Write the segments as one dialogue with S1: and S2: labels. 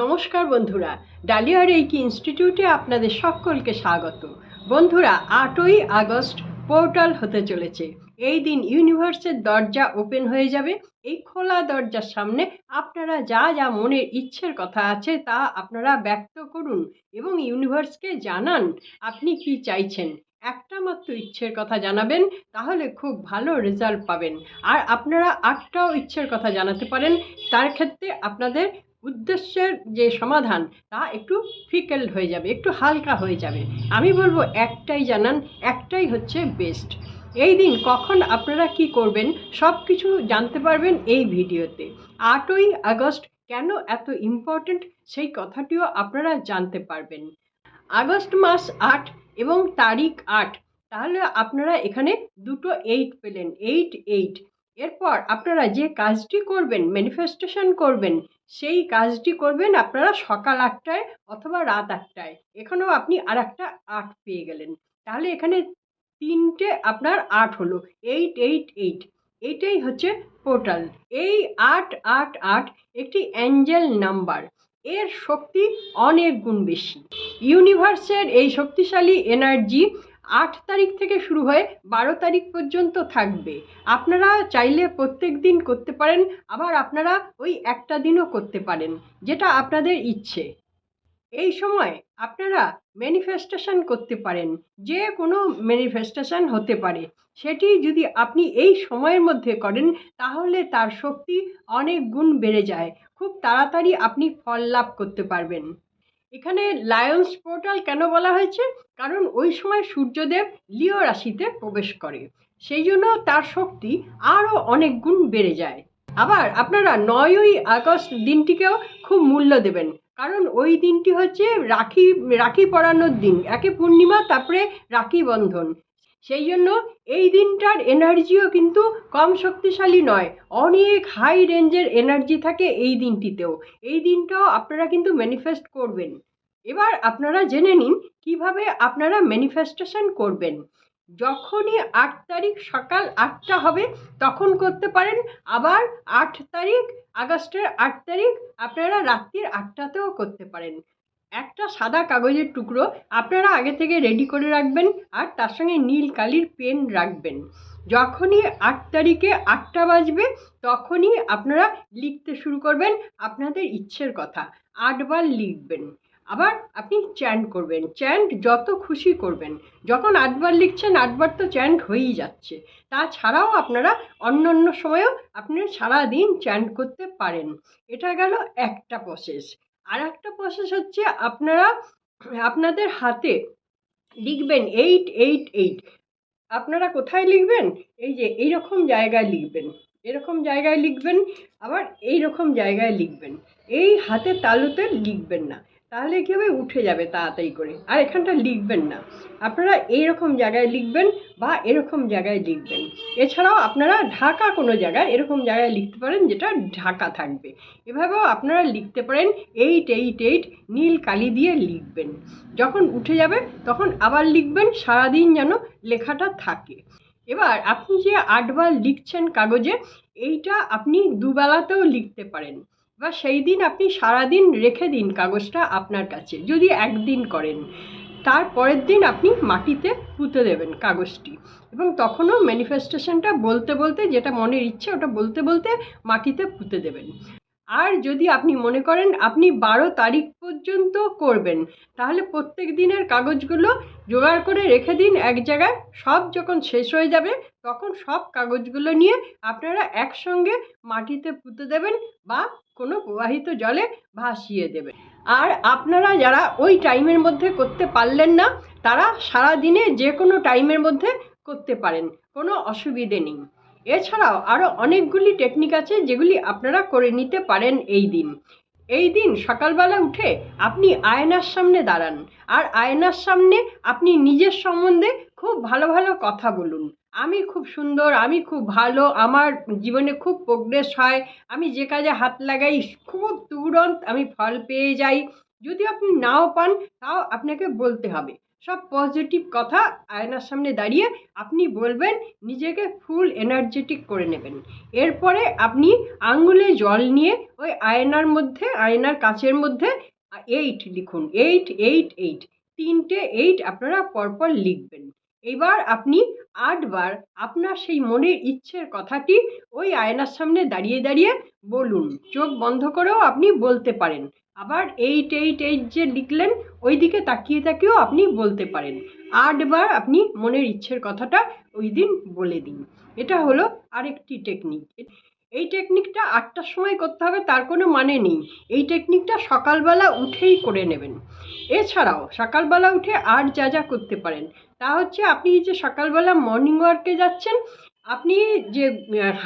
S1: নমস্কার বন্ধুরা dahlia reiki ইনস্টিটিউটে আপনাদের সকলকে স্বাগত। বন্ধুরা, আটই আগস্ট পোর্টাল হতে চলেছে। এই দিন ইউনিভার্সের দরজা ওপেন হয়ে যাবে। এই খোলা দরজার সামনে আপনারা যা যা মনের ইচ্ছের কথা আছে তা আপনারা ব্যক্ত করুন এবং ইউনিভার্সকে জানান আপনি কি চাইছেন। একটা মাত্র ইচ্ছের কথা জানাবেন, তাহলে খুব ভালো রেজাল্ট পাবেন। আর আপনারা আটটাও ইচ্ছের কথা জানাতে পারেন, তার ক্ষেত্রে আপনাদের উদ্দেশ্যের যে সমাধান, তা একটু ফিকেল হয়ে যাবে, একটু হালকা হয়ে যাবে। আমি বলব একটাই জানান, একটাই হচ্ছে বেস্ট। এই দিন কখন আপনারা কি করবেন সব কিছু জানতে পারবেন এই ভিডিওতে। আটই আগস্ট কেন এত ইম্পর্ট্যান্ট সেই কথাটিও আপনারা জানতে পারবেন। আগস্ট মাস আট এবং তারিখ আট, তাহলে আপনারা এখানে দুটো এইট পেলেন এইট এইট এরপর আপনারা যে কাজটি করবেন ম্যানিফেস্টেশন করবেন সেই কাজটি করবেন আপনারা সকাল আটটায় অথবা রাত আটটায়। এখানেও আপনি আর একটা আট পেয়ে গেলেন। তাহলে এখানে তিনটে আপনার আট হলো। এইট এইট এইট এইটাই হচ্ছে পোর্টাল এই আট আট আট একটি অ্যাঞ্জেল নাম্বার এর শক্তি অনেক গুণ বেশি। ইউনিভার্সের এই শক্তিশালী এনার্জি আট তারিখ থেকে শুরু হয়ে বারো তারিখ পর্যন্ত থাকবে। আপনারা চাইলে প্রত্যেক দিন করতে পারেন, আবার আপনারা ওই একটা দিনও করতে পারেন, যেটা আপনাদের ইচ্ছে। এই সময় আপনারা ম্যানিফেস্টেশন করতে পারেন, যে কোনো ম্যানিফেস্টেশন হতে পারে। সেটি যদি আপনি এই সময়ের মধ্যে করেন, তাহলে তার শক্তি অনেক গুণ বেড়ে যায়। খুব তাড়াতাড়ি আপনি ফল লাভ করতে পারবেন। এখানে লায়ন্স পোর্টাল কেন বলা হয়েছে? কারণ ওই সময় সূর্যদেব লিও রাশিতে প্রবেশ করে। সেই জন্য তার শক্তি আরও অনেক গুণ বেড়ে যায়। আবার আপনারা নয়ই আগস্ট দিনটিকেও খুব মূল্য দেবেন। কারণ ওই দিনটি হচ্ছে রাখি রাখি পরানোর দিন। একে পূর্ণিমা, তারপরে রাখি বন্ধন। সেই জন্য এই দিনটার এনার্জিও কিন্তু কম শক্তিশালী নয়। অনেক হাই রেঞ্জের এনার্জি থাকে এই দিনটিতেও। এই দিনটাও আপনারা কিন্তু ম্যানিফেস্ট করবেন। এবার আপনারা জেনে নিন কীভাবে আপনারা ম্যানিফেস্টেশন করবেন। যখনই আট তারিখ সকাল আটটা হবে, তখন করতে পারেন। আবার আট তারিখ, আগস্টের আট তারিখ আপনারা রাত্রির আটটাতেও করতে পারেন। একটা সাদা কাগজের টুকরো আপনারা আগে থেকে রেডি করে রাখবেন আর তার সঙ্গে নীল কালির পেন রাখবেন। যখনই আট তারিখে আটটা বাজবে, তখনই আপনারা লিখতে শুরু করবেন আপনাদের ইচ্ছের কথা। আটবার লিখবেন। আবার আপনি চ্যান্ট করবেন। চ্যান্ট যত খুশি করবেন। যখন আটবার লিখছেন, আটবার তো চ্যান্ট হয়েই যাচ্ছে। তাছাড়াও আপনারা অন্য অন্য সময়েও আপনি সারাদিন চ্যান্ট করতে পারেন। এটা গেল একটা প্রসেস আর একটা প্রসেস হচ্ছে আপনারা আপনাদের হাতে লিখবেন এইট এইট এইট আপনারা কোথায় লিখবেন? এই যে এইরকম জায়গায় লিখবেন। এরকম জায়গায় লিখবেন, আবার এই রকম জায়গায় লিখবেন। এই হাতে তালুতে লিখবেন না। তাহলে কী হবে উঠে যাবে তাড়াতাড়ি করে? আর এখানটা লিখবেন না। আপনারা এইরকম জায়গায় লিখবেন বা এরকম জায়গায় লিখবেন। এছাড়াও আপনারা ঢাকা কোনো জায়গায় এরকম জায়গায় লিখতে পারেন যেটা ঢাকা থাকবে। এভাবেও আপনারা লিখতে পারেন, এইট এইট এইট, নীল কালি দিয়ে লিখবেন। যখন উঠে যাবে তখন আবার লিখবেন, সারাদিন যেন লেখাটা থাকে। এবার আপনি যে আটবার লিখছেন কাগজে, এইটা আপনি দুবেলাতেও লিখতে পারেন। বা সেই দিন আপনি সারাদিন রেখে দিন কাগজটা আপনার কাছে, যদি একদিন করেন। তার পরের দিন আপনি মাটিতে পুঁতে দেবেন কাগজটি। এবং তখনও ম্যানিফেস্টেশনটা বলতে বলতে যেটা মনের ইচ্ছে, ওটা বলতে বলতে মাটিতে পুঁতে দেবেন। আর যদি আপনি মনে করেন আপনি বারো তারিখ পর্যন্ত করবেন, তাহলে প্রত্যেক দিনের কাগজগুলো জোগাড় করে রেখে দিন। এক জায়গায় সব যখন শেষ হয়ে যাবে, তখন সব কাগজগুলো নিয়ে আপনারা একসঙ্গে মাটিতে পুঁতে দেবেন বা কোনো প্রবাহিত জলে ভাসিয়ে দেবেন। আর আপনারা যারা ওই টাইমের মধ্যে করতে পারলেন না, তারা সারা দিনে যে কোনো টাইমের মধ্যে করতে পারেন, কোনো অসুবিধে নেই। এছাড়াও আরও অনেকগুলি টেকনিক আছে যেগুলি আপনারা করে নিতে পারেন এই দিন। এই দিন সকালবেলা উঠে আপনি আয়নার সামনে দাঁড়ান। আর আয়নার সামনে আপনি নিজের সম্বন্ধে খুব ভালো ভালো কথা বলুন। আমি খুব সুন্দর, আমি খুব ভালো, আমার জীবনে খুব প্রোগ্রেস হয়। আমি যে কাজে হাত লাগাই, খুব তুরন্ত আমি ফল পেয়ে যাই। যদি আপনি নাও পান, তাও আপনাকে বলতে হবে। সব পজিটিভ কথা আয়নার সামনে দাঁড়িয়ে আপনি বলবেন, নিজেকে ফুল এনার্জেটিক করে নেবেন। এরপরে আপনি আঙ্গুলে জল নিয়ে ওই আয়নার মধ্যে, আয়নার কাচের মধ্যে এইট লিখুন। এইট এইট এইট তিনটে এইট আপনারা পরপর লিখবেন। এবার আপনি আটবার আপনার সেই মনের ইচ্ছের কথাটি ওই আয়নার সামনে দাঁড়িয়ে দাঁড়িয়ে বলুন। চোখ বন্ধ করেও আপনি বলতে পারেন। আবার এইট এইট এইট যে লিখলেন ওই দিকে তাকিয়ে তাকিয়েও আপনি বলতে পারেন। আটবার আপনি মনের ইচ্ছের কথাটা ওই দিন বলে দিন। এটা হলো আরেকটি টেকনিক এই টেকনিকটা আটটার সময় করতে হবে, তার কোনো মানে নেই। এই টেকনিকটা সকালবেলা উঠেই করে নেবেন। এছাড়াও সকালবেলা উঠে আর যা যা করতে পারেন। তা হচ্ছে আপনি যে সকালবেলা মর্নিং ওয়ার্কে যাচ্ছেন, আপনি যে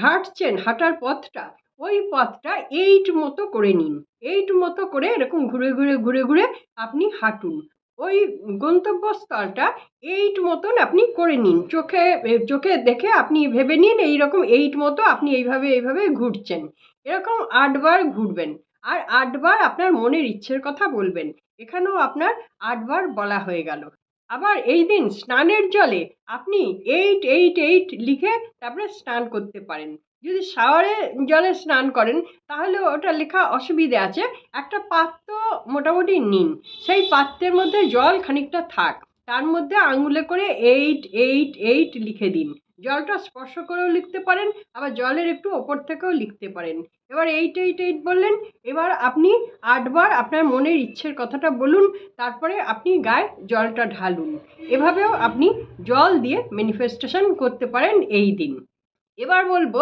S1: হাঁটছেন, হাঁটার পথটা ওই পথটা এইট মতো করে নিন। এইট মতো করে এরকম ঘুরে ঘুরে ঘুরে ঘুরে আপনি হাঁটুন। ওই গন্তব্যস্থলটা এইট মতন আপনি করে নিন। চোখে চোখে দেখে আপনি ভেবে নিন এইরকম এইট মতো আপনি এইভাবে এইভাবে ঘুরছেন। এরকম আটবার ঘুরবেন। আর আটবার আপনার মনের ইচ্ছের কথা বলবেন। এখানেও আপনার আটবার বলা হয়ে গেল। আবার এই দিন স্নানের জলে আপনি এইট এইট এইট লিখে তারপরে স্নান করতে পারেন। যদি শাওয়ারে জলে স্নান করেন, তাহলে ওটা লেখা অসুবিধে আছে। একটা পাত্র মোটামুটি নিন। সেই পাত্রের মধ্যে জল খানিকটা থাক। তার মধ্যে আঙুলে করে এইট এইট এইট লিখে দিন। জলটা স্পর্শ করেও লিখতে পারেন, আবার জলের একটু ওপর থেকেও লিখতে পারেন। এবার এইট এইট এইট বললেন, এবার আপনি আটবার আপনার মনের ইচ্ছের কথাটা বলুন, তারপরে আপনি গায়ে জলটা ঢালুন। এভাবেও আপনি জল দিয়ে ম্যানিফেস্টেশন করতে পারেন এই দিন। এবার বলব,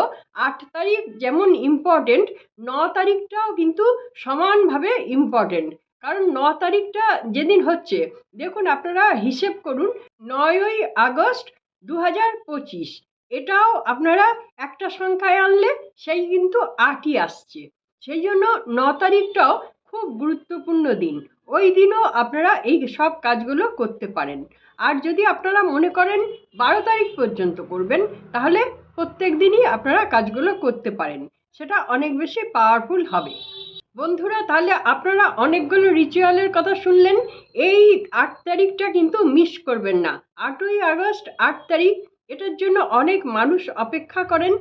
S1: আট তারিখ যেমন ইম্পর্টেন্ট ন তারিখটাও কিন্তু সমানভাবে ইম্পর্টেন্ট কারণ ন তারিখটা যেদিন হচ্ছে, দেখুন আপনারা হিসেব করুন, নয়ই আগস্ট দু হাজার পঁচিশ। এটাও আপনারা একটা সংখ্যায় আনলে সেই কিন্তু আটই আসছে। সেই জন্য ন তারিখটাও খুব গুরুত্বপূর্ণ দিন। ওই দিনও আপনারা এই সব কাজগুলো করতে পারেন। আর যদি আপনারা মনে করেন বারো তারিখ পর্যন্ত করবেন, তাহলে প্রত্যেক দিনই আপনারা কাজগুলো করতে পারেন। সেটা অনেক বেশি পাওয়ারফুল হবে। বন্ধুরা, তাহলে আপনারা অনেকগুলো রিচুয়ালের কথা শুনলেন। এই আট তারিখটা কিন্তু মিস করবেন না। আটই আগস্ট, আট তারিখ, এটার জন্য অনেক মানুষ অপেক্ষা করেন।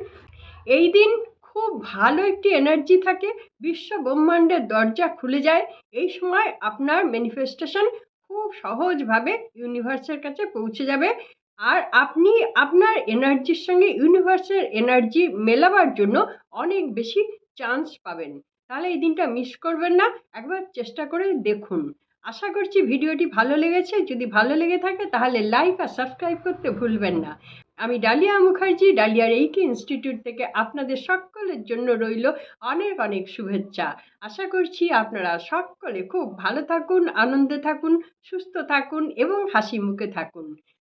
S1: এই দিন খুব ভালো একটি এনার্জি থাকে। বিশ্ব ব্রহ্মাণ্ডের দরজা খুলে যায়। এই সময় আপনার ম্যানিফেস্টেশন খুব সহজভাবে ইউনিভার্সের কাছে পৌঁছে যাবে। আর আপনি আপনার এনার্জির সঙ্গে ইউনিভার্সের এনার্জি মেলাবার জন্য অনেক বেশি চান্স পাবেন। তাহলে এই দিনটা মিস করবেন না, একবার চেষ্টা করে দেখুন। আশা করছি ভিডিওটি ভালো লেগেছে। যদি ভালো লেগে থাকে তাহলে লাইক আর সাবস্ক্রাইব করতে ভুলবেন না। আমি ডালিয়া মুখার্জি, ডালিয়ার এইকি ইনস্টিটিউট থেকে আপনাদের সকলের জন্য রইল অনেক অনেক শুভেচ্ছা। আশা করছি আপনারা সকলে খুব ভালো থাকুন, আনন্দে থাকুন, সুস্থ থাকুন এবং হাসি মুখে থাকুন।